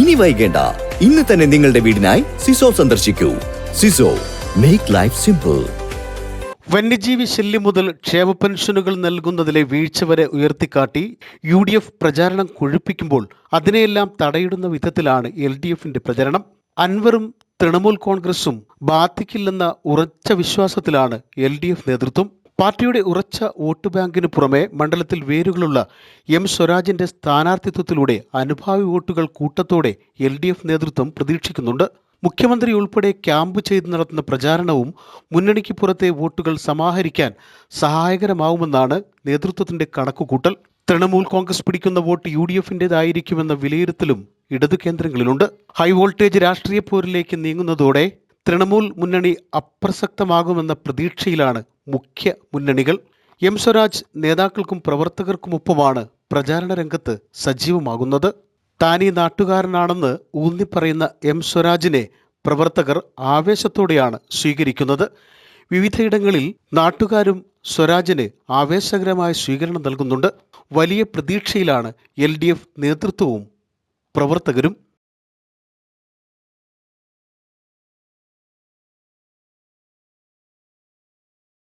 ഇനി വൈകേണ്ട. ഇന്ന് തന്നെ നിങ്ങളുടെ വീടിനായി സിസോ സന്ദർശിക്കൂ. സിസോ മേക്ക് ലൈഫ് സിമ്പിൾ വന്യജീവി ശല്യം മുതൽ ക്ഷേമ പെൻഷനുകൾ നൽകുന്നതിലെ വീഴ്ച വരെ ഉയർത്തിക്കാട്ടി യു ഡി എഫ് പ്രചാരണം കൊഴുപ്പിക്കുമ്പോൾ അതിനെയെല്ലാം തടയിടുന്ന വിധത്തിലാണ് എൽ ഡി എഫിന്റെ പ്രചരണം. അൻവറും തൃണമൂൽ കോൺഗ്രസും ബാധിക്കില്ലെന്ന ഉറച്ച വിശ്വാസത്തിലാണ് എൽ ഡി എഫ് നേതൃത്വം. പാർട്ടിയുടെ ഉറച്ച വോട്ട് ബാങ്കിന് പുറമെ മണ്ഡലത്തിൽ വേരുകളുള്ള എം സ്വരാജിന്റെ സ്ഥാനാർത്ഥിത്വത്തിലൂടെ അനുഭാവി വോട്ടുകൾ കൂട്ടത്തോടെ എൽ ഡി എഫ് നേതൃത്വം പ്രതീക്ഷിക്കുന്നുണ്ട്. മുഖ്യമന്ത്രി ഉൾപ്പെടെ ക്യാമ്പ് ചെയ്ത് നടത്തുന്ന പ്രചാരണവും മുന്നണിക്ക് പുറത്തെ വോട്ടുകൾ സമാഹരിക്കാൻ സഹായകരമാവുമെന്നാണ് നേതൃത്വത്തിന്റെ കണക്കുകൂട്ടൽ. തൃണമൂൽ കോൺഗ്രസ് പിടിക്കുന്ന വോട്ട് യു ഡി എഫിന്റെതായിരിക്കുമെന്ന വിലയിരുത്തലും ഇടതു കേന്ദ്രങ്ങളിലുണ്ട്. ഹൈവോൾട്ടേജ് രാഷ്ട്രീയ പോരിലേക്ക് നീങ്ങുന്നതോടെ തൃണമൂൽ മുന്നണി അപ്രസക്തമാകുമെന്ന പ്രതീക്ഷയിലാണ് മുഖ്യ മുന്നണികൾ. എം സ്വരാജ് നേതാക്കൾക്കും പ്രവർത്തകർക്കുമൊപ്പമാണ് പ്രചാരണ രംഗത്ത് സജീവമാകുന്നത്. താനീ നാട്ടുകാരനാണെന്ന് ഊന്നിപ്പറയുന്ന എം സ്വരാജിനെ പ്രവർത്തകർ ആവേശത്തോടെയാണ് സ്വീകരിക്കുന്നത്. വിവിധയിടങ്ങളിൽ നാട്ടുകാരും സ്വരാജിന് ആവേശകരമായ സ്വീകരണം നൽകുന്നുണ്ട്. വലിയ പ്രതീക്ഷയിലാണ് എൽ നേതൃത്വവും പ്രവർത്തകരും